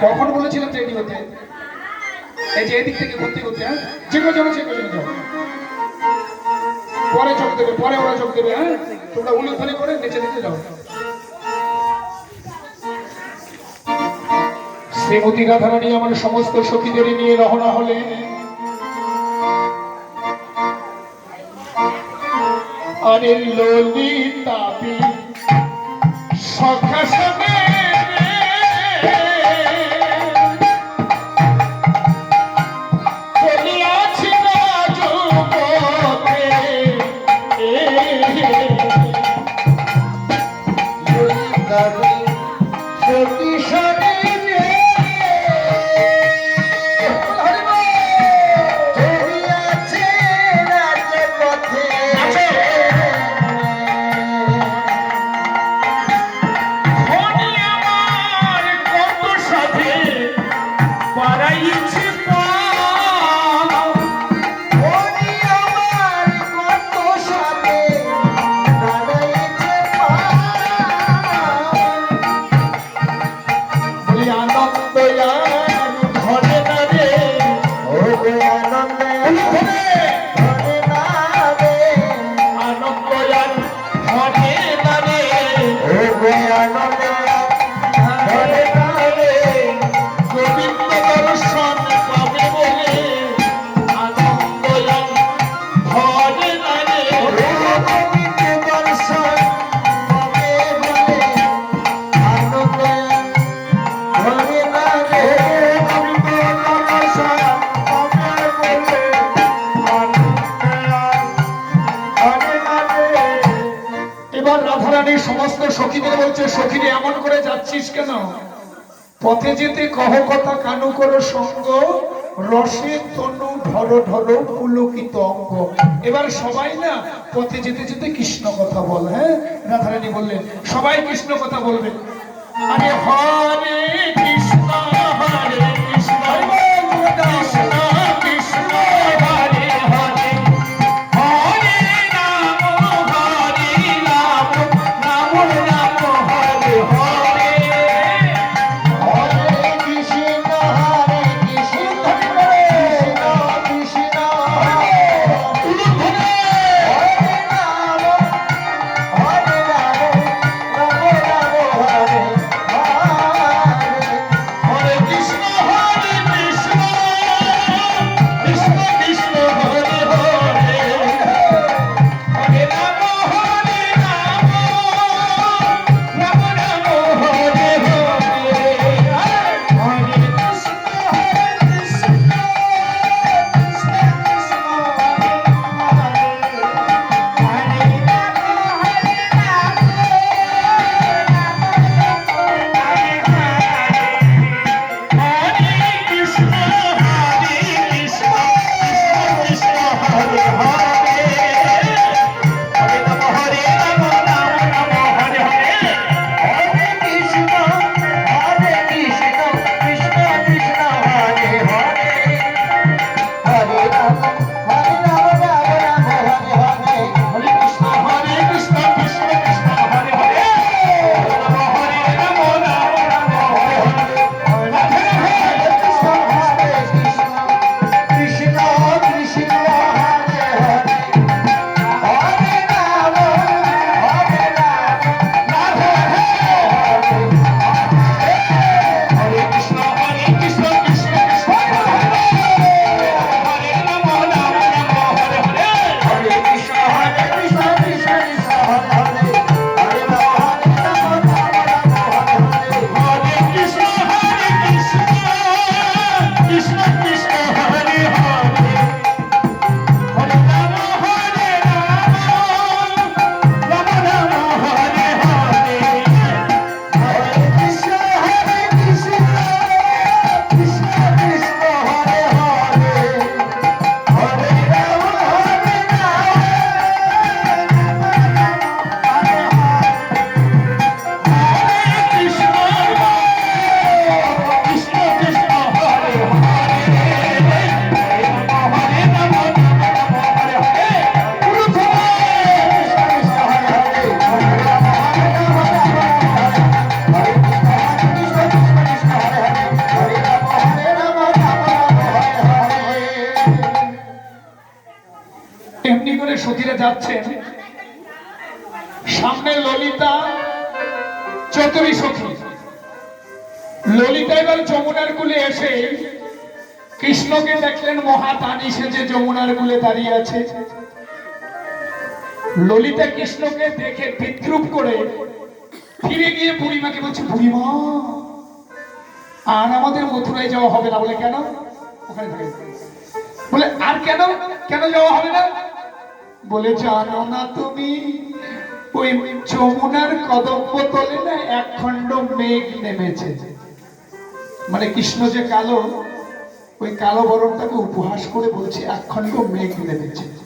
কখন বলেছিলাম যে রেডি হতে এই যে এদিক থেকে ঘুরতে ঘুরতে হ্যাঁ? যে কোনো যাব যে কোনো যাও। পরে চোখ দেবে, পরে ওরা চোখ দেবে হ্যাঁ? তোমরা উলুধ্বনি করে নিচে নিচে যাও। শ্রীমতী রাধারানী আমার সমস্ত সখীদের নিয়ে রওনা হলে। আরে ললিতাপি 감사합니다. Boyan. রাধারানী সমস্ত সখীদের বলছে, সখীরে, এমন করে যাচ্ছিস কেন? পথে যেতে কহ কথা, কানু করো সঙ্গ, রসে তনু ধরো ধরো পুলকিত অঙ্গ। এবার সবাই না, পথে যেতে যেতে কৃষ্ণ কথা বল হ্যাঁ? রাধারানী বললেন, সবাই কৃষ্ণ কথা বলবে। আরে হরে কৃষ্ণ সখীরা যাচ্ছেন সামনে ললিতা চতুরী সখী। ললিতা এবার যমুনার কুলে এসে কৃষ্ণকে দেখলেন মহাতানি সেজে যমুনার কুলে দাঁড়িয়ে আছে। ললিতা কৃষ্ণকে দেখে বিদ্রুপ করে ফিরে গিয়ে বুড়িমাকে বলছে, বুড়িমা, আর আমাদের মথুরায় যাওয়া হবে না। বলে, কেন? ওখানে বলে, আর কেন? কেন যাওয়া হবে না? বলে, জানো না তুমি? ওই যমুনার কদম্ব তলে না এক খণ্ড মেঘ নেমেছে। মানে কৃষ্ণ যে কালো, ওই কালো বরণটাকে উপহাস করে বলছে এক খণ্ড মেঘ নেমেছে।